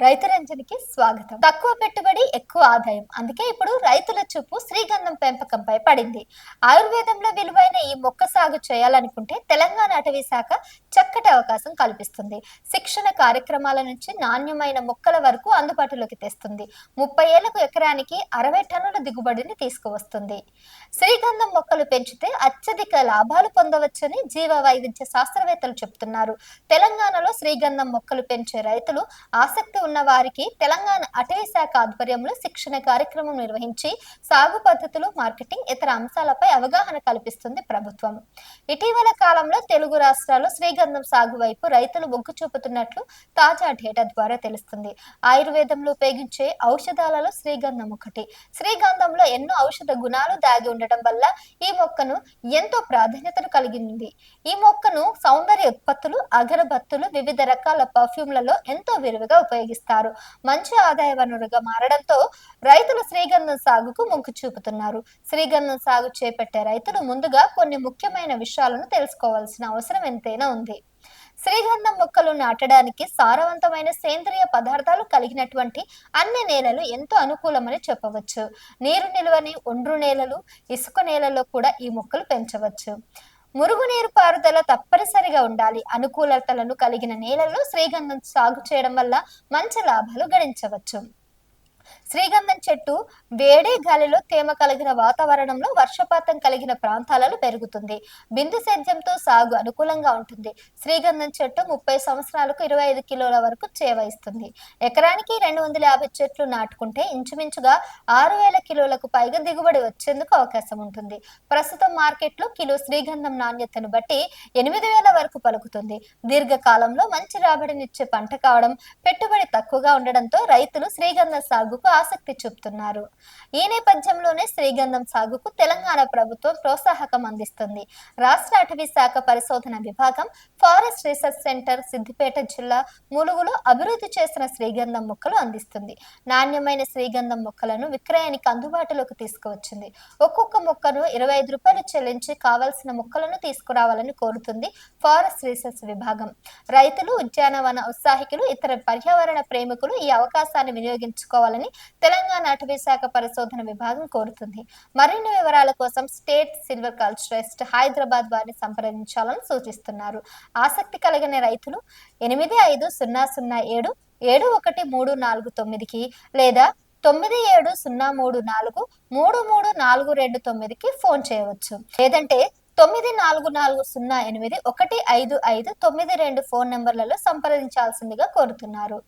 రైతు రంజనికి స్వాగతం. తక్కువ పెట్టుబడి ఎక్కువ ఆదాయం. అందుకే ఇప్పుడు రైతుల చూపు శ్రీగంధం పెంపకంపై పడింది. ఆయుర్వేదంలో విలువైన ఈ మొక్క సాగు చేయాలనుకుంటే తెలంగాణ అటవీ శాఖ చక్కటి అవకాశం కల్పిస్తుంది. శిక్షణ కార్యక్రమాల నుంచి నాణ్యమైన మొక్కల వరకు అందుబాటులోకి తెస్తుంది. ముప్పై ఏళ్ళకు ఎకరానికి అరవై టన్నుల దిగుబడిని తీసుకువస్తుంది. శ్రీగంధం మొక్కలు పెంచితే అత్యధిక లాభాలు పొందవచ్చని జీవ వైవిధ్య శాస్త్రవేత్తలు చెబుతున్నారు తెలంగాణలో శ్రీగంధం మొక్కలు పెంచే రైతులు ఆసక్తి ఉన్న వారికి తెలంగాణ అటవీ శాఖ ఆధ్వర్యంలో శిక్షణ కార్యక్రమం నిర్వహించి సాగు పద్ధతులు మార్కెటింగ్ ఇతర అంశాలపై అవగాహన కల్పిస్తుంది ప్రభుత్వం. ఇటీవల కాలంలో తెలుగు రాష్ట్రాల్లో శ్రీగంధం సాగు వైపు రైతులు మొగ్గు చూపుతున్నట్లు తాజా డేటా ద్వారా తెలుస్తుంది. ఆయుర్వేదంలో ఉపయోగించే ఔషధాలలో శ్రీగంధం ఒకటి. శ్రీగంధంలో ఎన్నో ఔషధ గుణాలు దాగి ఉండటం వల్ల ఈ మొక్కను ఎంతో ప్రాధాన్యతను కలిగింది. ఈ మొక్కను సౌందర్య ఉత్పత్తులు అగరబత్తులు వివిధ రకాల పర్ఫ్యూమ్లలో ఎంతో విరివిగా ఉపయోగిస్తారు. మంచి ఆదాయ వనరుగా మారడంతో రైతులు శ్రీగంధం సాగుకు మొగ్గు చూపుతున్నారు. శ్రీగంధం సాగు చేపట్టే రైతులు ముందుగా కొన్ని ముఖ్యమైన విషయాలను తెలుసుకోవాల్సిన అవసరం ఎంతైనా ఉంది. శ్రీగంధం మొక్కలు నాటడానికి సారవంతమైన సేంద్రియ పదార్థాలు కలిగినటువంటి అన్ని నేలలు ఎంతో అనుకూలమని చెప్పవచ్చు. నీరు నిల్వని ఒండ్రు నేలలు ఇసుక నేలల్లో కూడా ఈ మొక్కలు పెంచవచ్చు. మురుగునీరు పారుదల తప్పనిసరిగా ఉండాలి. అనుకూలతలను కలిగిన నేలల్లో శ్రీగంధం సాగు చేయడం వల్ల మంచి లాభాలు గడించవచ్చు శ్రీగంధం చెట్టు వేడే గాలిలో తేమ కలిగిన వాతావరణంలో వర్షపాతం కలిగిన ప్రాంతాలలో పెరుగుతుంది. బిందు సేద్యంతో సాగు అనుకూలంగా ఉంటుంది. శ్రీగంధం చెట్టు ముప్పై సంవత్సరాలకు ఇరవై ఐదు కిలోల వరకు చేవయిస్తుంది ఎకరానికి రెండు వందల యాభై చెట్లు నాటుకుంటే ఇంచుమించుగా ఆరు వేల కిలోలకు పైగా దిగుబడి వచ్చేందుకు అవకాశం ఉంటుంది. ప్రస్తుతం మార్కెట్లో కిలో శ్రీగంధం నాణ్యతను బట్టి ఎనిమిది వేల వరకు పలుకుతుంది. దీర్ఘకాలంలో మంచి రాబడినిచ్చే పంట కావడం పెట్టుబడి తక్కువగా ఉండడంతో రైతులు శ్రీగంధం సాగుకు ఆసక్తి చూపుతున్నారు. ఈ నేపథ్యంలోనే శ్రీగంధం సాగుకు తెలంగాణ ప్రభుత్వం ప్రోత్సాహకం అందిస్తుంది. రాష్ట్ర అటవీ శాఖ పరిశోధన విభాగం ఫారెస్ట్ రీసెర్చ్ సెంటర్ సిద్దిపేట జిల్లా ములుగులో అభివృద్ధి చేసిన శ్రీగంధం మొక్కలు అందిస్తుంది. నాణ్యమైన శ్రీగంధం మొక్కలను విక్రయానికి అందుబాటులోకి తీసుకువచ్చింది. ఒక్కొక్క మొక్కను ఇరవై ఐదు రూపాయలు చెల్లించి కావలసిన మొక్కలను తీసుకురావాలని కోరుతుంది ఫారెస్ట్ రీసెర్చ్ విభాగం. రైతులు ఉద్యానవన ఉత్సాహికులు ఇతర పర్యావరణ ప్రేమికులు ఈ అవకాశాన్ని వినియోగించుకోవాలని తెలంగాణ అటవీ శాఖ పరిశోధన విభాగం కోరుతుంది. మరిన్ని వివరాల కోసం స్టేట్ సిల్వర్ కల్చరస్ట్ హైదరాబాద్ వారిని సంప్రదించాలని సూచిస్తున్నారు. ఆసక్తి కలిగిన రైతులు ఎనిమిది ఐదు సున్నా సున్నా ఏడు ఏడు ఒకటి మూడు నాలుగు తొమ్మిదికి లేదా తొమ్మిది ఏడు సున్నా మూడు నాలుగు మూడు మూడు నాలుగు రెండు తొమ్మిదికి ఫోన్ చేయవచ్చు. లేదంటే తొమ్మిది నాలుగు నాలుగు సున్నా ఎనిమిది ఒకటి ఐదు ఐదు తొమ్మిది రెండు ఫోన్ నెంబర్లలో సంప్రదించాల్సిందిగా కోరుతున్నారు.